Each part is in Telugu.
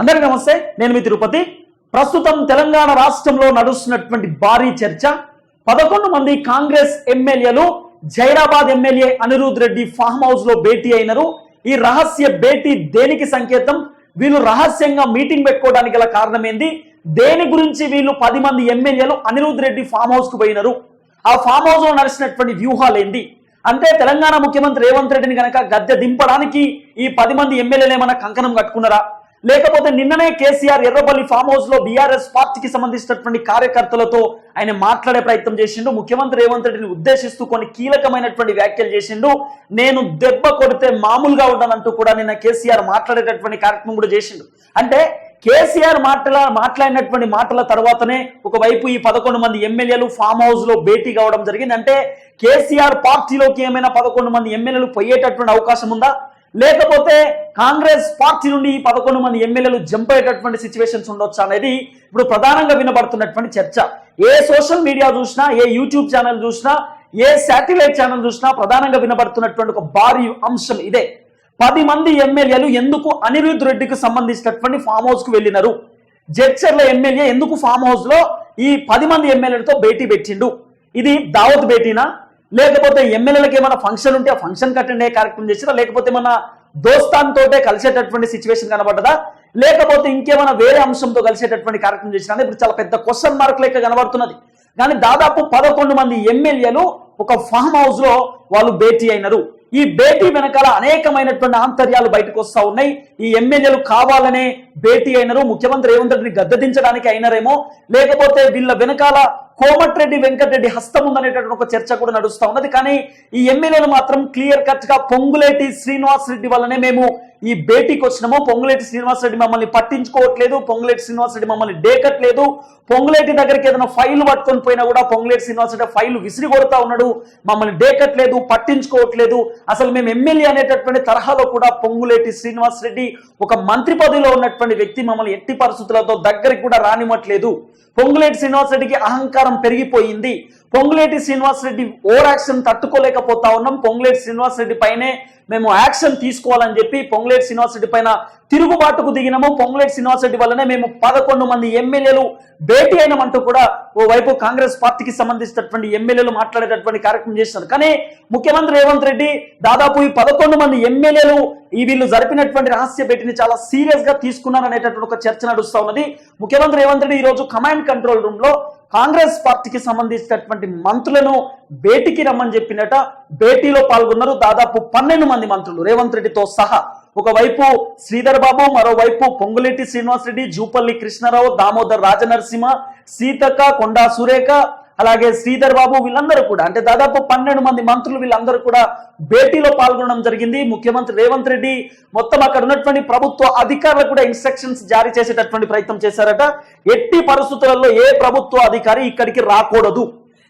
అందరికీ నమస్తే నేను మీ తిరుపతి. ప్రస్తుతం తెలంగాణ రాష్ట్రంలో నడుస్తున్నటువంటి భారీ చర్చ. పదకొండు మంది కాంగ్రెస్ ఎమ్మెల్యేలు జైరాబాద్ ఎమ్మెల్యే అనిరుద్ రెడ్డి ఫామ్ హౌస్లో భేటీ అయినారు. ఈ రహస్య భేటీ దేనికి సంకేతం? వీళ్ళు రహస్యంగా మీటింగ్ పెట్టుకోవడానికి గల కారణం ఏంది దేని గురించి వీళ్ళు పది మంది ఎమ్మెల్యేలు అనిరుద్ రెడ్డి ఫామ్ హౌస్కు పోయినారు? ఆ ఫామ్ హౌస్లో నడిచినటువంటి వ్యూహాలు ఏంటి అంటే తెలంగాణ ముఖ్యమంత్రి రేవంత్ రెడ్డిని కనుక గద్దె దింపడానికి ఈ పది మంది ఎమ్మెల్యేలు ఏమైనా కంకణం కట్టుకున్నారా? లేకపోతే నిన్ననే కేసీఆర్ ఎర్రపల్లి ఫామ్ హౌస్లో బీఆర్ఎస్ పార్టీకి సంబంధించినటువంటి కార్యకర్తలతో ఆయన మాట్లాడే ప్రయత్నం చేసిండు. ముఖ్యమంత్రి రేవంత్ రెడ్డిని ఉద్దేశిస్తూ కొన్ని కీలకమైనటువంటి వ్యాఖ్యలు చేసిండు. నేను దెబ్బ కొడితే మామూలుగా ఉండనంటూ కూడా నిన్న కేసీఆర్ మాట్లాడేటటువంటి కార్యక్రమం కూడా చేసిండు. అంటే కేసీఆర్ మాటల మాట్లాడినటువంటి మాటల తర్వాతనే ఒకవైపు ఈ పదకొండు మంది ఎమ్మెల్యేలు ఫామ్ హౌస్లో భేటీ కావడం జరిగింది. అంటే కేసీఆర్ పార్టీలోకి ఏమైనా పదకొండు మంది ఎమ్మెల్యేలు పోయేటటువంటి అవకాశం ఉందా? లేకపోతే కాంగ్రెస్ పార్టీ నుండి ఈ పదకొండు మంది ఎమ్మెల్యేలు జంప్ అయ్యేటటువంటి సిచ్యువేషన్స్ ఉండొచ్చు అనేది ఇప్పుడు ప్రధానంగా వినబడుతున్నటువంటి చర్చ. ఏ సోషల్ మీడియా చూసినా ఏ యూట్యూబ్ ఛానల్ చూసినా ఏ శాటిలైట్ ఛానల్ చూసినా ప్రధానంగా వినబడుతున్నటువంటి ఒక భారీ అంశం ఇదే. పది మంది ఎమ్మెల్యేలు ఎందుకు అనిరుద్ రెడ్డికి సంబంధించినటువంటి ఫామ్ హౌస్కు వెళ్ళినారు? జడ్చర్ల ఎమ్మెల్యే ఎందుకు ఫామ్ హౌస్లో ఈ పది మంది ఎమ్మెల్యేలతో భేటీ పెట్టిండు? ఇది దావత్ భేటీనా? లేకపోతే ఎమ్మెల్యేలకు ఏమైనా ఫంక్షన్ ఉంటే ఆ ఫంక్షన్ అటెండ్ అయ్యే కార్యక్రమం చేసినా లేకపోతే మన దోస్తాన్తోటే కలిసేటటువంటి సిచ్యువేషన్ కనబడ్డదా? లేకపోతే ఇంకేమైనా వేరే అంశంతో కలిసేటటువంటి కార్యక్రమం చేసినా ఇప్పుడు చాలా పెద్ద క్వశ్చన్ మార్క్ లెక్క కనబడుతున్నది. కానీ దాదాపు పదకొండు మంది ఎమ్మెల్యేలు ఒక ఫామ్ హౌస్లో వాళ్ళు భేటీ అయినారు. ఈ భేటీ వెనకాల అనేకమైనటువంటి ఆంతర్యాలు బయటకు వస్తా ఉన్నాయి. ఈ ఎమ్మెల్యేలు కావాలనే భేటీ అయినారు. ముఖ్యమంత్రి రేవంత్ రెడ్డిని గద్దెదించడానికి అయినారేమో. లేకపోతే వీళ్ళ వెనకాల కోమటిరెడ్డి వెంకటరెడ్డి హస్తం ఉందనేటటువంటి ఒక చర్చ కూడా నడుస్తూ ఉన్నది. కానీ ఈ ఎమ్మెల్యేలు మాత్రం క్లియర్ కట్గా పొంగులేటి శ్రీనివాస్ రెడ్డి వల్లనే మేము ఈ భేటీకి వచ్చినాము పొంగులేటి శ్రీనివాస్ రెడ్డి మమ్మల్ని పట్టించుకోవట్లేదు పొంగులేటి శ్రీనివాసరెడ్డి మమ్మల్ని డేకట్లేదు. పొంగులేటి దగ్గరికి ఏదైనా ఫైల్ పట్టుకొని పోయినా కూడా పొంగులేటి శ్రీనివాసరెడ్డి ఫైల్ విసిరి కొడతా ఉన్నాడు మమ్మల్ని డేకట్లేదు పట్టించుకోవట్లేదు. అసలు మేము ఎమ్మెల్యే అనేటటువంటి తరహాలో కూడా పొంగులేటి శ్రీనివాస్ రెడ్డి ఒక మంత్రి పదవిలో ఉన్నటువంటి వ్యక్తి మమ్మల్ని ఎట్టి పరిస్థితులతో దగ్గరికి కూడా రానివ్వట్లేదు. పొంగులేటి శ్రీనివాసరెడ్డికి అహంకారం పెరిగిపోయింది. పొంగులేటి శ్రీనివాస్ రెడ్డి ఓవర్ యాక్షన్ తట్టుకోలేకపోతా ఉన్నాం. పొంగులేటి శ్రీనివాస్ రెడ్డి పైనే మేము యాక్షన్ తీసుకోవాలని చెప్పి పొంగులేటి శ్రీనివాస్ రెడ్డి పైన తిరుగుబాటుకు దిగినము పొంగులేటి శ్రీనివాస్ రెడ్డి వల్లనే మేము పదకొండు మంది ఎమ్మెల్యేలు భేటీ అయినమంటూ కూడా ఓ వైపు కాంగ్రెస్ పార్టీకి సంబంధించినటువంటి ఎమ్మెల్యేలు మాట్లాడేటటువంటి కార్యక్రమం చేస్తున్నారు. కానీ ముఖ్యమంత్రి రేవంత్ రెడ్డి దాదాపు ఈ పదకొండు మంది ఎమ్మెల్యేలు ఈ వీళ్ళు జరిపినటువంటి రహస్య భేటీని చాలా సీరియస్గా తీసుకున్నారు అనేటటువంటి ఒక చర్చ నడుస్తా ఉన్నది. ముఖ్యమంత్రి రేవంత్ రెడ్డి ఈ రోజు కమాండ్ కంట్రోల్ రూమ్లో కాంగ్రెస్ పార్టీకి సంబంధించినటువంటి మంత్రులను భేటీకి రమ్మని చెప్పినట. భేటీలో పాల్గొన్నారు దాదాపు పన్నెండు మంది మంత్రులు రేవంత్ రెడ్డితో సహా ఒకవైపు శ్రీధర్ బాబు మరోవైపు పొంగులేటి శ్రీనివాస్ రెడ్డి జూపల్లి కృష్ణారావు దామోదర్ రాజనరసింహ సీతక్క కొండా సురేఖ అలాగే శ్రీధర్ బాబు వీళ్ళందరూ కూడా అంటే దాదాపు పన్నెండు మంది మంత్రులు వీళ్ళందరూ కూడా భేటీలో పాల్గొనడం జరిగింది. ముఖ్యమంత్రి రేవంత్ రెడ్డి మొత్తం అక్కడ ఉన్నటువంటి ప్రభుత్వ అధికారులకు కూడా ఇన్స్ట్రక్షన్స్ జారీ చేసేటటువంటి ప్రయత్నం చేశారట. ఎట్టి పరిస్థితులలో ఏ ప్రభుత్వ అధికారి ఇక్కడికి రాకూడదు.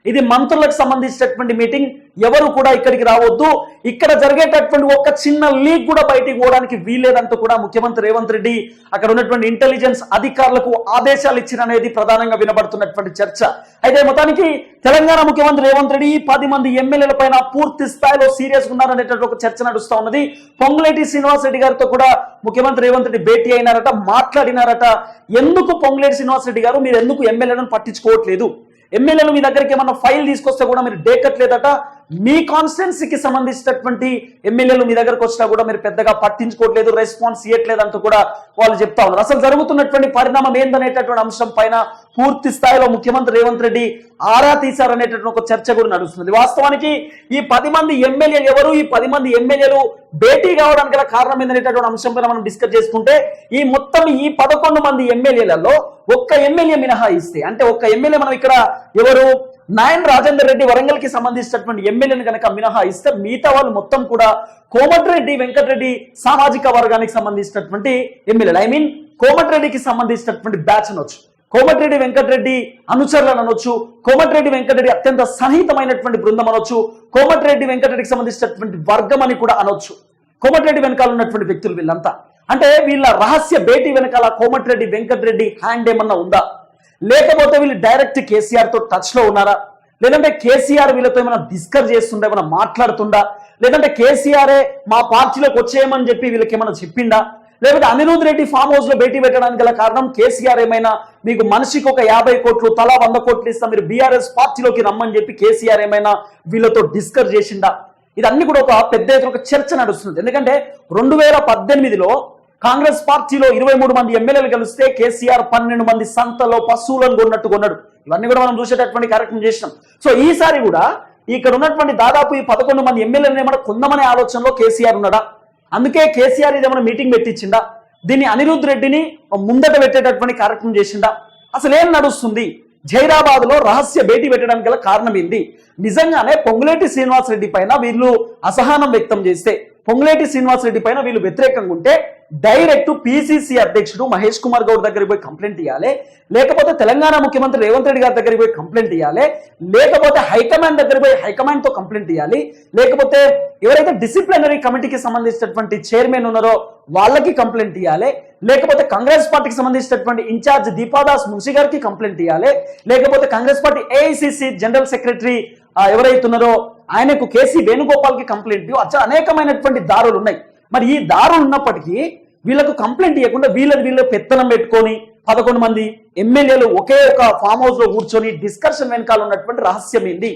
ఇది మంత్రులకు సంబంధించినటువంటి మీటింగ్. ఎవరు కూడా ఇక్కడికి రావద్దు. ఇక్కడ జరిగేటటువంటి ఒక్క చిన్న లీక్ కూడా బయటికి పోవడానికి వీల్లేదంటూ కూడా ముఖ్యమంత్రి రేవంత్ రెడ్డి అక్కడ ఉన్నటువంటి ఇంటెలిజెన్స్ అధికారులకు ఆదేశాలు ఇచ్చిననేది ప్రధానంగా వినబడుతున్నటువంటి చర్చ. అయితే మొత్తానికి తెలంగాణ ముఖ్యమంత్రి రేవంత్ రెడ్డి పది మంది ఎమ్మెల్యేల పైన పూర్తి స్థాయిలో సీరియస్ ఉన్నారనేటువంటి ఒక చర్చ నడుస్తా ఉన్నది. పొంగులేటి శ్రీనివాస్ రెడ్డి గారితో కూడా ముఖ్యమంత్రి రేవంత్ రెడ్డి భేటీ అయినారట మాట్లాడినారట. ఎందుకు పొంగులేటి శ్రీనివాస్ రెడ్డి గారు? మీరు ఎందుకు ఎమ్మెల్యేలను పట్టించుకోవట్లేదు? ఎమ్మెల్యేలు మీ దగ్గరికి ఏమన్నా ఫైల్ తీసుకొస్తే కూడా మీరు డేకట్లేదట మీ కాన్స్టిట్యున్సీకి సంబంధించినటువంటి ఎమ్మెల్యేలు మీ దగ్గరకు వచ్చినా కూడా మీరు పెద్దగా పట్టించుకోవట్లేదు రెస్పాన్స్ ఇవ్వట్లేదు అంటూ కూడా వాళ్ళు చెప్తా ఉన్నారు. అసలు జరుగుతున్నటువంటి పరిణామం ఏందనేటటువంటి అంశం పైన పూర్తి స్థాయిలో ముఖ్యమంత్రి రేవంత్ రెడ్డి ఆరా తీశారనేటటువంటి ఒక చర్చ కూడా నడుస్తుంది. వాస్తవానికి ఈ పది మంది ఎమ్మెల్యేలు ఎవరు? ఈ పది మంది ఎమ్మెల్యేలు భేటీ కావడానికి గల కారణం ఏందనేటటువంటి అంశం పైన మనం డిస్కస్ చేసుకుంటే ఈ మొత్తం ఈ పదకొండు మంది ఎమ్మెల్యేలలో ఒక్క ఎమ్మెల్యే మినహాయిస్తే అంటే ఒక్క ఎమ్మెల్యే మనం ఇక్కడ ఎవరు నాయన్ రాజేందర్ రెడ్డి వరంగల్కి సంబంధించినటువంటి ఎమ్మెల్యేని కనుక మినహాయిస్తే మిగతా వాళ్ళు మొత్తం కూడా కోమటిరెడ్డి వెంకటరెడ్డి సామాజిక వర్గానికి సంబంధించినటువంటి ఎమ్మెల్యేలు. ఐ మీన్ కోమటిరెడ్డికి సంబంధించినటువంటి బ్యాచ్ అనొచ్చు. కోమటిరెడ్డి వెంకటరెడ్డి అనుచరులను అనొచ్చు. కోమటిరెడ్డి వెంకటరెడ్డి అత్యంత సన్నిహితమైనటువంటి బృందం అనొచ్చు. కోమటిరెడ్డి వెంకటరెడ్డికి సంబంధించినటువంటి వర్గం అని కూడా అనొచ్చు. కోమటిరెడ్డి వెనకాల ఉన్నటువంటి వ్యక్తులు వీళ్ళంతా. అంటే వీళ్ళ రహస్య భేటీ వెనకాల కోమటిరెడ్డి వెంకటరెడ్డి హ్యాండ్ ఏమన్నా ఉందా? లేకపోతే వీళ్ళు డైరెక్ట్ కేసీఆర్తో టచ్లో ఉన్నారా? లేదంటే కేసీఆర్ వీళ్ళతో ఏమైనా డిస్కస్ చేస్తుండే ఏమైనా మాట్లాడుతుండా లేదంటే కేసీఆరే మా పార్టీలోకి వచ్చేయమని చెప్పి వీళ్ళకి ఏమైనా చెప్పిండా లేకపోతే అనిరుద్ రెడ్డి ఫామ్ హౌస్లో భేటీ పెట్టడానికి గల కారణం కేసీఆర్ ఏమైనా మీకు మనిషికి ఒక యాభై కోట్లు తలా వంద కోట్లు ఇస్తా మీరు బీఆర్ఎస్ పార్టీలోకి రమ్మని చెప్పి కేసీఆర్ ఏమైనా వీళ్ళతో డిస్కస్ చేసిండా ఇదన్నీ కూడా ఒక పెద్ద ఎత్తున ఒక చర్చ నడుస్తుంది. ఎందుకంటే రెండు వేల పద్దెనిమిదిలో కాంగ్రెస్ పార్టీలో ఇరవై మూడు మంది ఎమ్మెల్యేలు కలిస్తే కేసీఆర్ పన్నెండు మంది సంతలో పశువులను కొన్నట్టు కొన్నాడు. ఇవన్నీ కూడా మనం చూసేటటువంటి కార్యక్రమం చేసినాం. సో ఈసారి కూడా ఇక్కడ ఉన్నటువంటి దాదాపు ఈ పదకొండు మంది ఎమ్మెల్యేలను ఏమైనా కొందమనే ఆలోచనలో కేసీఆర్ ఉన్నాడా? అందుకే కేసీఆర్ ఇదేమైనా మీటింగ్ పెట్టించిందా దీన్ని అనిరుద్ రెడ్డిని ముందట పెట్టేటటువంటి కార్యక్రమం చేసిందా అసలు ఏం నడుస్తుంది? జైరాబాద్లో రహస్య భేటీ పెట్టడానికి గల కారణం ఏంది? నిజంగానే పొంగులేటి శ్రీనివాస్ రెడ్డి పైన వీళ్ళు అసహనం వ్యక్తం చేస్తే పొంగులేటి శ్రీనివాస్ రెడ్డి పైన వీళ్ళు వ్యతిరేకంగా ఉంటే డైరెక్ట్ పిసిసి అధ్యక్షుడు మహేష్ కుమార్ గౌడ్ దగ్గరికి పోయి కంప్లైంట్ ఇవ్వాలి లేకపోతే తెలంగాణ ముఖ్యమంత్రి రేవంత్ రెడ్డి గారి దగ్గరికి పోయి కంప్లైంట్ ఇవ్వాలి లేకపోతే హైకమాండ్ దగ్గరికి పోయి హైకమాండ్తో కంప్లైంట్ ఇవ్వాలి లేకపోతే ఎవరైతే డిసిప్లినరీ కమిటీకి సంబంధించినటువంటి చైర్మన్ ఉన్నారో వాళ్ళకి కంప్లైంట్ ఇవ్వాలి లేకపోతే కాంగ్రెస్ పార్టీకి సంబంధించినటువంటి ఇన్ఛార్జ్ దీపాదాస్ మున్షి గారికి కంప్లైంట్ ఇవ్వాలి లేకపోతే Congress party AICC general secretary ఎవరైతున్నారో ఆయనకు కేసీ వేణుగోపాల్కి కంప్లైంట్ అచ్చా అనేకమైనటువంటి దారులు ఉన్నాయి మరి ఈ దారులు ఉన్నప్పటికీ వీళ్ళకు కంప్లైంట్ ఇవ్వకుండా వీళ్ళది వీళ్ళు పెత్తనం పెట్టుకొని పదకొండు మంది ఎమ్మెల్యేలు ఒకే ఒక ఫామ్ హౌస్లో కూర్చొని డిస్కషన్ వెనకాల ఉన్నటువంటి రహస్యం ఏంది?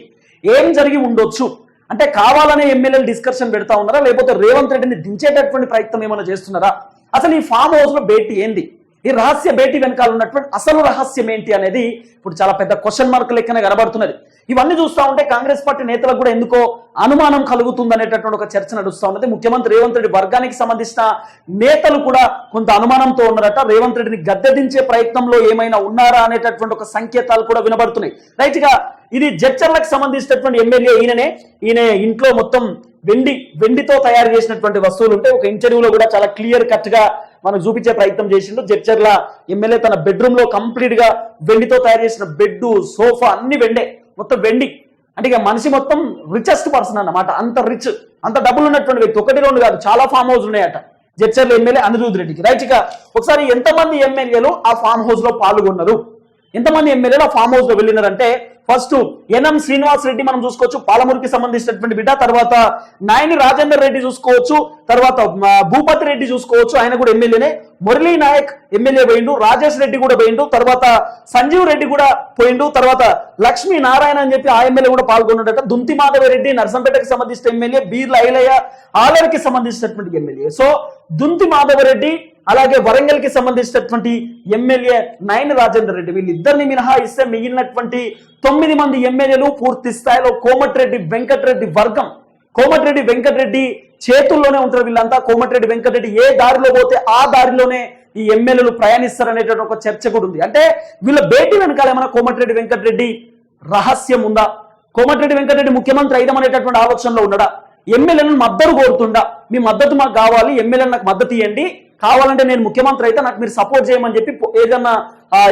ఏం జరిగి ఉండొచ్చు? అంటే కావాలనే ఎమ్మెల్యేలు డిస్కషన్ పెడతా ఉన్నారా? లేకపోతే రేవంత్ రెడ్డిని దించేటటువంటి ప్రయత్నం ఏమైనా చేస్తున్నారా? అసలు ఈ ఫామ్ హౌస్లో భేటీ ఏంది? ఈ రహస్య భేటీ వెనకాల ఉన్నటువంటి అసలు రహస్యం ఏంటి అనేది ఇప్పుడు చాలా పెద్ద క్వశ్చన్ మార్క్ లెక్కన కనబడుతున్నది. ఇవన్నీ చూస్తా ఉంటే కాంగ్రెస్ పార్టీ నేతలకు కూడా ఎందుకో అనుమానం కలుగుతుంది అనేటటువంటి ఒక చర్చ నడుస్తూ ఉన్నది. ముఖ్యమంత్రి రేవంత్ రెడ్డి వర్గానికి సంబంధించిన నేతలు కూడా కొంత అనుమానంతో ఉన్నారట. రేవంత్ రెడ్డిని గద్దెదించే ప్రయత్నంలో ఏమైనా ఉన్నారా అనేటటువంటి ఒక సంకేతాలు కూడా వినబడుతున్నాయి. రైట్గా ఇది జడ్చర్లకు సంబంధించినటువంటి ఎమ్మెల్యే ఈయననే. ఈయన ఇంట్లో మొత్తం వెండి వెండితో తయారు చేసినటువంటి వస్తువులు ఉంటే ఒక ఇంటర్వ్యూలో కూడా చాలా క్లియర్ కట్గా మనం చూపించే ప్రయత్నం చేసిండు. జడ్చర్ల ఎమ్మెల్యే తన బెడ్రూమ్లో కంప్లీట్గా వెండితో తయారు చేసిన బెడ్ సోఫా అన్ని వెండే. మొత్తం వెండి. అంటే ఇక మనిషి మొత్తం రిచెస్ట్ పర్సన్ అన్నమాట. అంత రిచ్ అంత డబ్బులు ఉన్నటువంటి వ్యక్తి. ఒకటి రెండు కాదు చాలా ఫామ్ హౌస్ ఉన్నాయట. జడ్చర్ల ఎమ్మెల్యే అనిరుద్ రెడ్డికి. రైట్ ఇక ఒకసారి ఎంతమంది ఎమ్మెల్యేలు ఆ ఫామ్ హౌస్లో పాల్గొన్నారు? ఎంతమంది ఎమ్మెల్యేలు ఆ ఫామ్ హౌస్లో వెళ్ళినారంటే ఫస్ట్ ఎన్ఎం శ్రీనివాస్ రెడ్డి మనం చూసుకోవచ్చు. పాలమూరుకి సంబంధించినటువంటి బిడ్డ తర్వాత నాయని రాజేందర్ రెడ్డి చూసుకోవచ్చు. తర్వాత భూపతి రెడ్డి చూసుకోవచ్చు. ఆయన కూడా ఎమ్మెల్యేనే. మురళీ నాయక్ ఎమ్మెల్యే పోయిండు. రాజేష్ రెడ్డి కూడా పోయిండు. తర్వాత సంజీవ్ రెడ్డి కూడా పోయిండు. తర్వాత లక్ష్మీ నారాయణ అని చెప్పి ఆ ఎమ్మెల్యే కూడా పాల్గొన్నాడట దుంతి మాధవ రెడ్డి నర్సంపేటకి సంబంధించిన ఎమ్మెల్యే. బీర్ల ఐలయ్య ఆలర్కి సంబంధించినటువంటి ఎమ్మెల్యే. సో దుంతి మాధవ రెడ్డి అలాగే వరంగల్కి సంబంధించినటువంటి ఎమ్మెల్యే నయన రాజేందర్ రెడ్డి వీళ్ళిద్దరిని మినహాయిస్తే మిగిలినటువంటి తొమ్మిది మంది ఎమ్మెల్యేలు పూర్తి స్థాయిలో కోమటిరెడ్డి వెంకటరెడ్డి వర్గం. కోమటిరెడ్డి వెంకటరెడ్డి చేతుల్లోనే ఉంటారు వీళ్ళంతా. కోమటిరెడ్డి వెంకటరెడ్డి ఏ దారిలో పోతే ఆ దారిలోనే ఈ ఎమ్మెల్యేలు ప్రయాణిస్తారనేటువంటి ఒక చర్చ కూడా ఉంది. అంటే వీళ్ళ భేటీ వెనకాల ఏమైనా కోమటిరెడ్డి వెంకటరెడ్డి రహస్యం ఉందా? కోమటిరెడ్డి వెంకటరెడ్డి ముఖ్యమంత్రి అయిదామనేటటువంటి ఆలోచనలో ఉన్నాడా? ఎమ్మెల్యేలను మద్దతు కోరుతుండా మీ మద్దతు మాకు కావాలి ఎమ్మెల్యేలు నాకు మద్దతు ఇవ్వండి కావాలంటే నేను ముఖ్యమంత్రి అయితే నాకు మీరు సపోర్ట్ చేయమని చెప్పి ఏదన్నా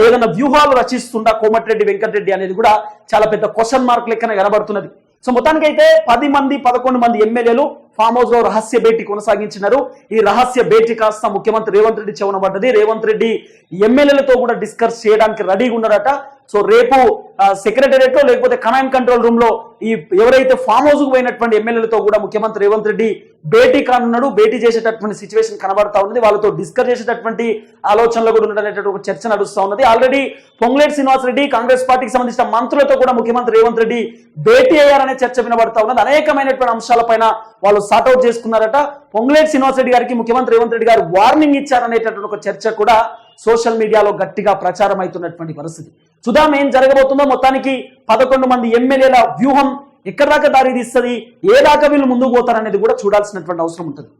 ఏదన్నా వ్యూహాలు రచిస్తుందా కోమటిరెడ్డి వెంకటరెడ్డి అనేది కూడా చాలా పెద్ద క్వశ్చన్ మార్క్ లెక్కన కనబడుతున్నది. సో మొత్తానికైతే పది మంది పదకొండు మంది ఎమ్మెల్యేలు ఫామ్ హౌస్లో రహస్య భేటీ కొనసాగించినారు. ఈ రహస్య భేటీ కాస్త ముఖ్యమంత్రి రేవంత్ రెడ్డి చెవనబడ్డది రేవంత్ రెడ్డి ఎమ్మెల్యేలతో కూడా డిస్కస్ చేయడానికి రెడీగా ఉన్నారట. సో రేపు సెక్రటరియట్లో లేకపోతే కమాండ్ కంట్రోల్ రూమ్లో ఈ ఎవరైతే ఫామ్ హౌస్కు పోయినటువంటి ఎమ్మెల్యేలతో కూడా ముఖ్యమంత్రి రేవంత్ రెడ్డి భేటీ కానున్నాడు. భేటీ చేసేటటువంటి సిచ్యువేషన్ కనబడతా ఉన్నది. వాళ్ళతో డిస్కస్ చేసేటటువంటి ఆలోచనలో కూడా ఉన్నటువంటి ఒక చర్చ నడుస్తా ఉన్నది. ఆల్రెడీ పొంగులేటి శ్రీనివాస్ రెడ్డి కాంగ్రెస్ పార్టీకి సంబంధించిన మంత్రులతో కూడా ముఖ్యమంత్రి రేవంత్ రెడ్డి భేటీ అయ్యారనే చర్చ వినబడతా ఉన్నది. అనేకమైనటువంటి అంశాలపైన వాళ్ళు సార్ట్అవుట్ చేసుకున్నారట. పొంగులేటి శ్రీనివాస్ రెడ్డి గారికి ముఖ్యమంత్రి రేవంత్ రెడ్డి గారు వార్నింగ్ ఇచ్చారనేటటువంటి ఒక చర్చ కూడా సోషల్ మీడియాలో గట్టిగా ప్రచారం అవుతున్నటువంటి పరిస్థితి. చూద్దాం ఏం జరగబోతుందో మొత్తానికి పదకొండు మంది ఎమ్మెల్యేల వ్యూహం ఎక్కడ దాకా దారి తీస్తుంది? ఏ దాకా వీళ్ళు ముందుకు పోతారనేది కూడా చూడాల్సినటువంటి అవసరం ఉంటుంది.